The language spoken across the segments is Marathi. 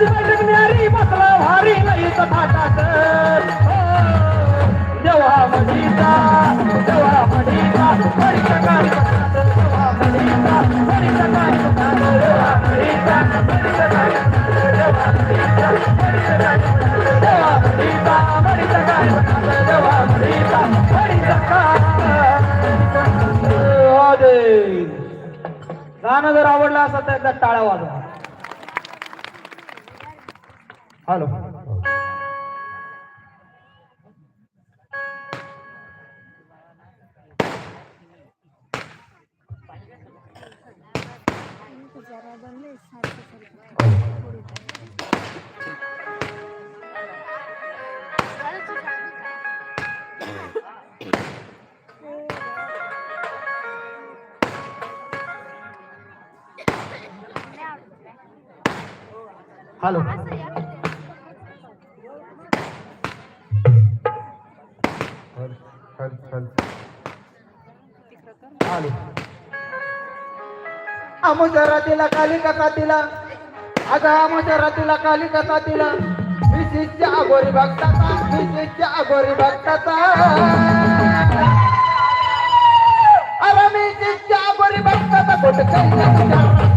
जगणारी बसला भारी गाणं जर आवडलं असं तर टाळा वाजवा. Halo. Halo. आमच्या काली कथा तिला आता आमच्या काली कथा तिला विशिष्ट अगोरी भक्ताचा विशिष्ट अगोरी भक्ताचा. अरे मी शिष्य अगोरी भक्ताचा काही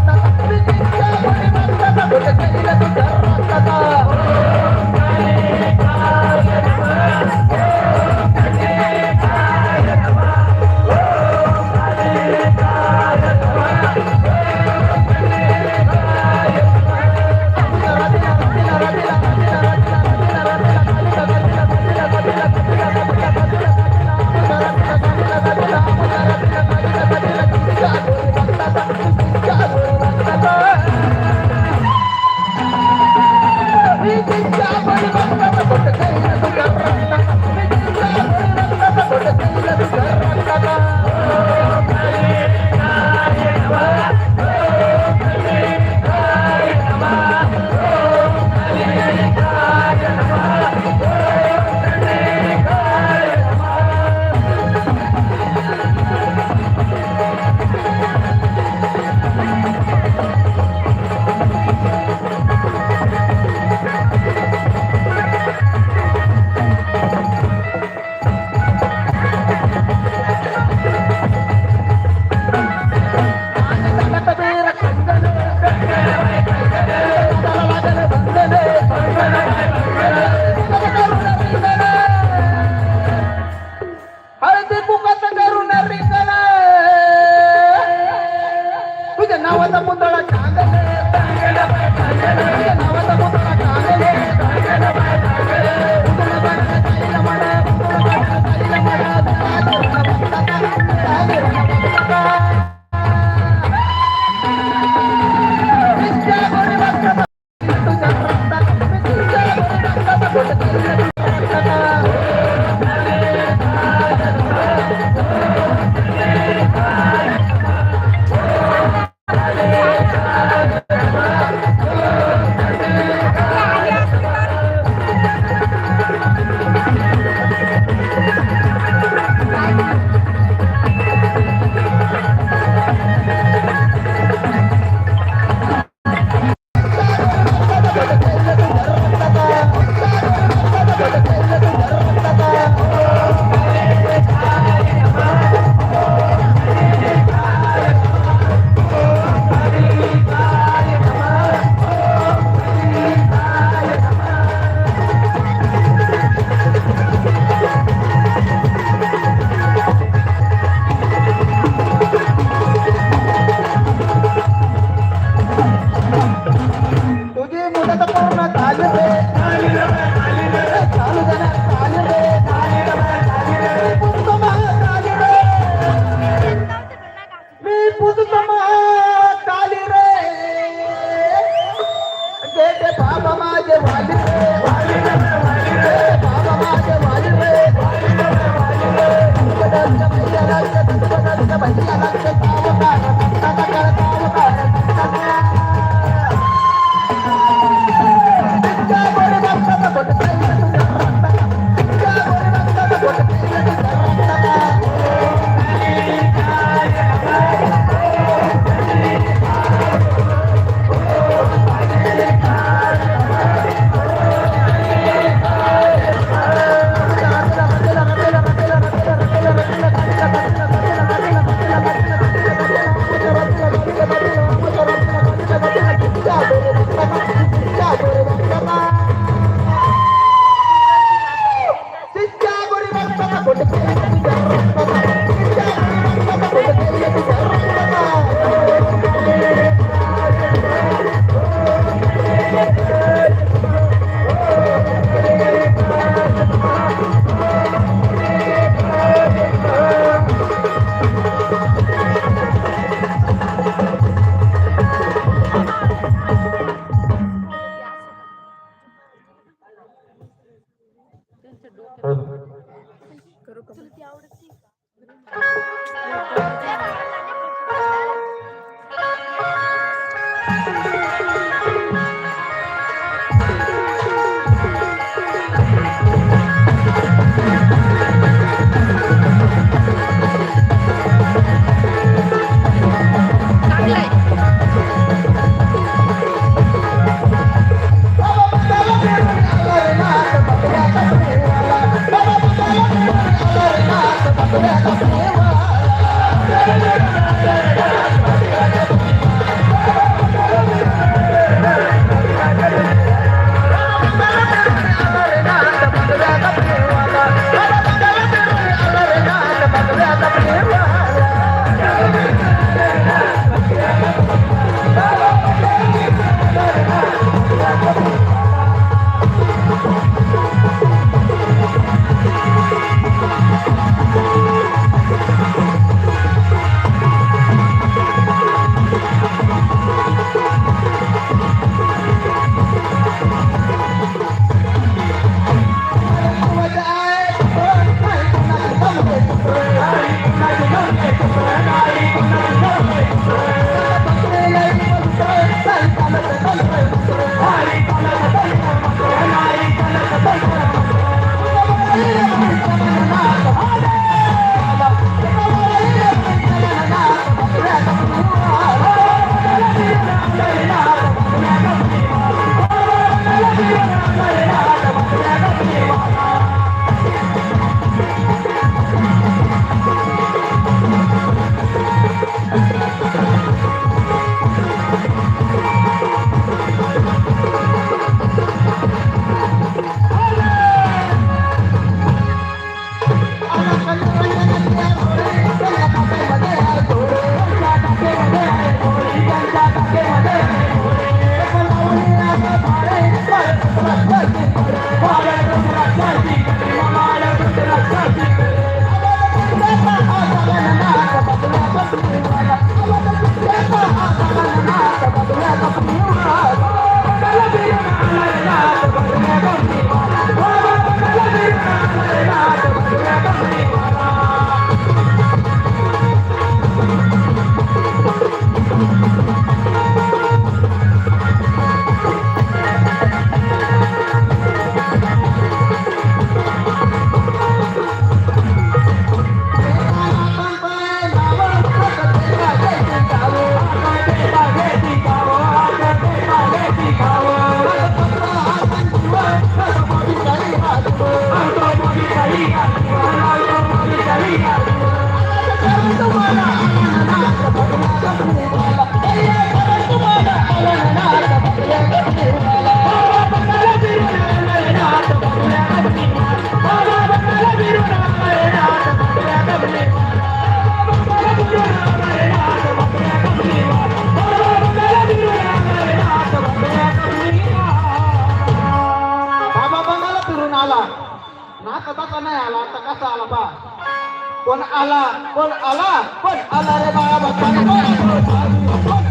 বল আলা বল আলা রে বাবা বল আলা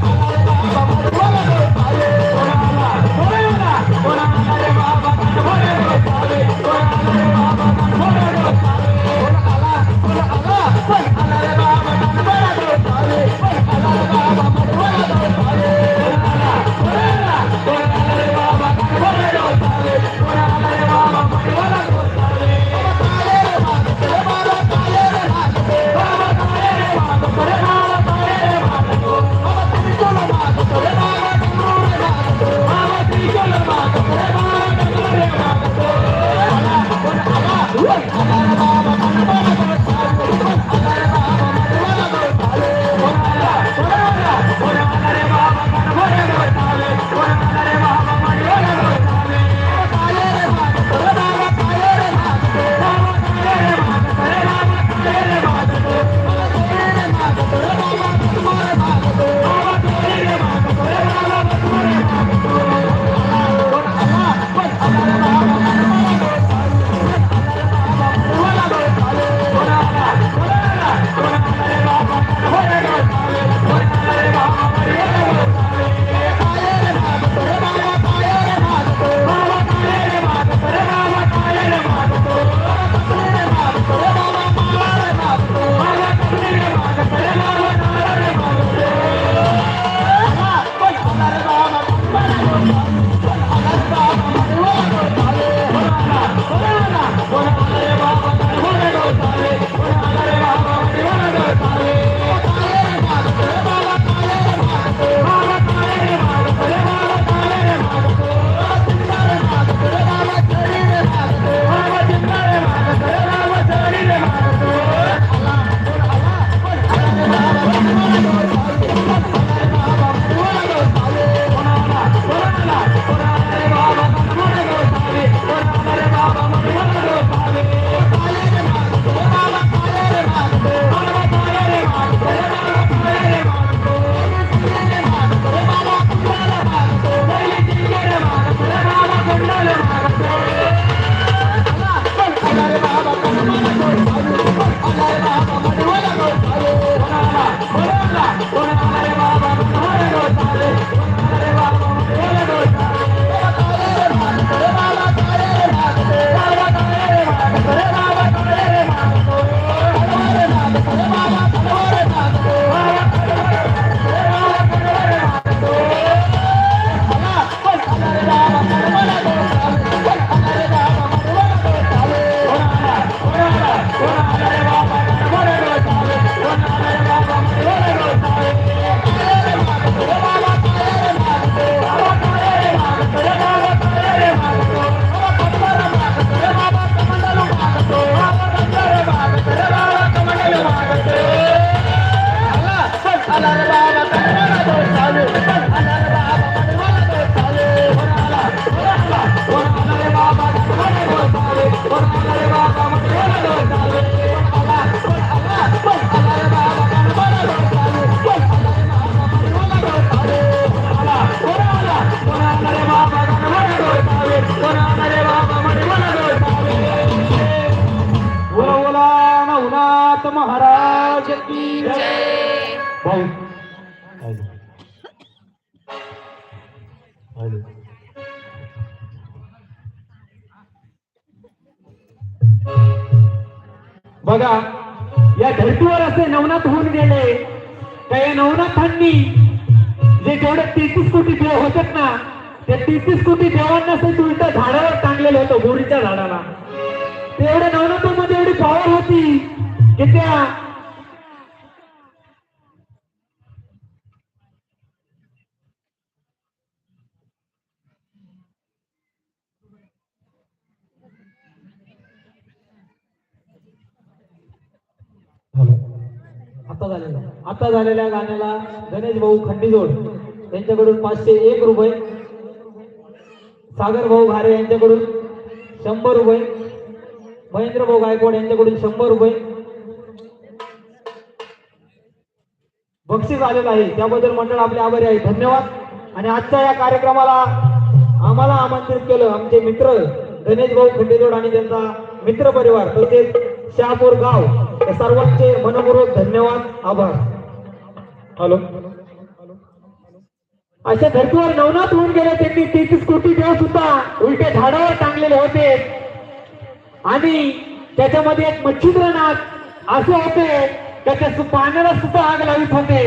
महाराज बघा या धर्तीवर असे नवनाथ होऊन गेले. त्या या नवनाथांनी जे तेवढे तेहतीस कोटी होतात ना ते तेहतीस कोटी देवांना उलट झाडावर टांगलेलं होतं बोरीच्या झाडाला. तेवढ्या नवनाथांमध्ये एवढी पॉवर होती की त्या आता झालेल्या आता झालेल्या गाण्याला गणेश भाऊ खंडीजोड यांच्याकडून पाचशे एक रुपये सागर भाऊ घारे यांच्याकडून शंभर रुपये. महेंद्र भाऊ गायकवाड यांच्याकडून शंभर रुपये. बक्षीस आलेलं आहे. त्याबद्दल मंडळ आपले आभारी आहे. धन्यवाद. आणि आजच्या या कार्यक्रमाला आम्हाला आमंत्रित केलं आमचे मित्र गणेश भाऊ खंडेजोड आणि त्यांचा मित्र परिवार तसेच शहापूर गाव या सर्वांचे मनपूर्वक धन्यवाद आभार. हॅलो. अशा धर्तीवर नवनाथ होऊन गेले त्यांनी. तेहतीस कोटी देव सुद्धा उलटे झाडावर टांगलेले होते. आणि त्याच्यामध्ये एक मच्छिंद्रनाथ असे होते त्याच्या पाण्याला सुद्धा आग लावित होते.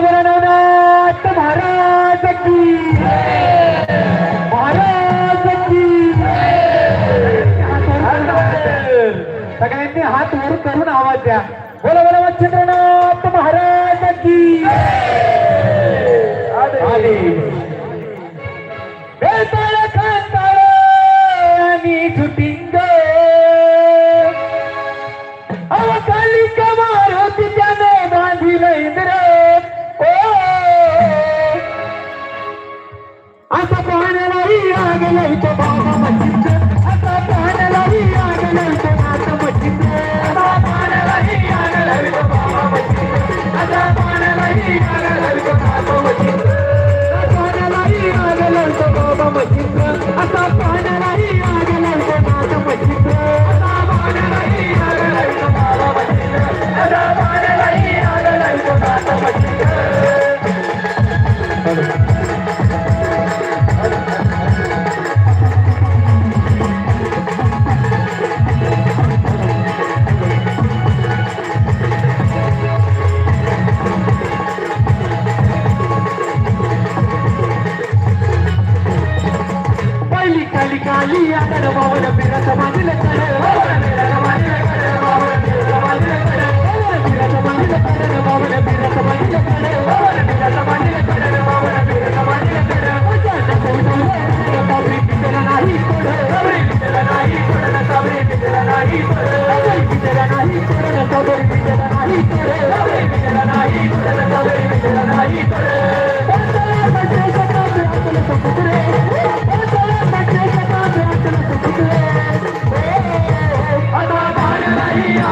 बोला महाराज की महाराज की सगळ्यांनी हात वर करून आवाज द्या. बोला बोला मच्छिंद्रनाथ महाराज की. Atapa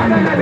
no, no, no.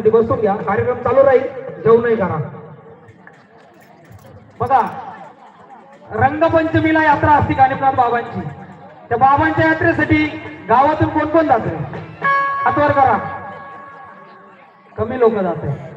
साठी बसून घ्या. कार्यक्रम चालू राहील. जेवणही करा बघा रंगपंचमीला यात्रा असते गाणीप्रात बाबांची. त्या बाबांच्या यात्रेसाठी गावातून कोण कोण जाते? हातवर करा. कमी लोक जाते.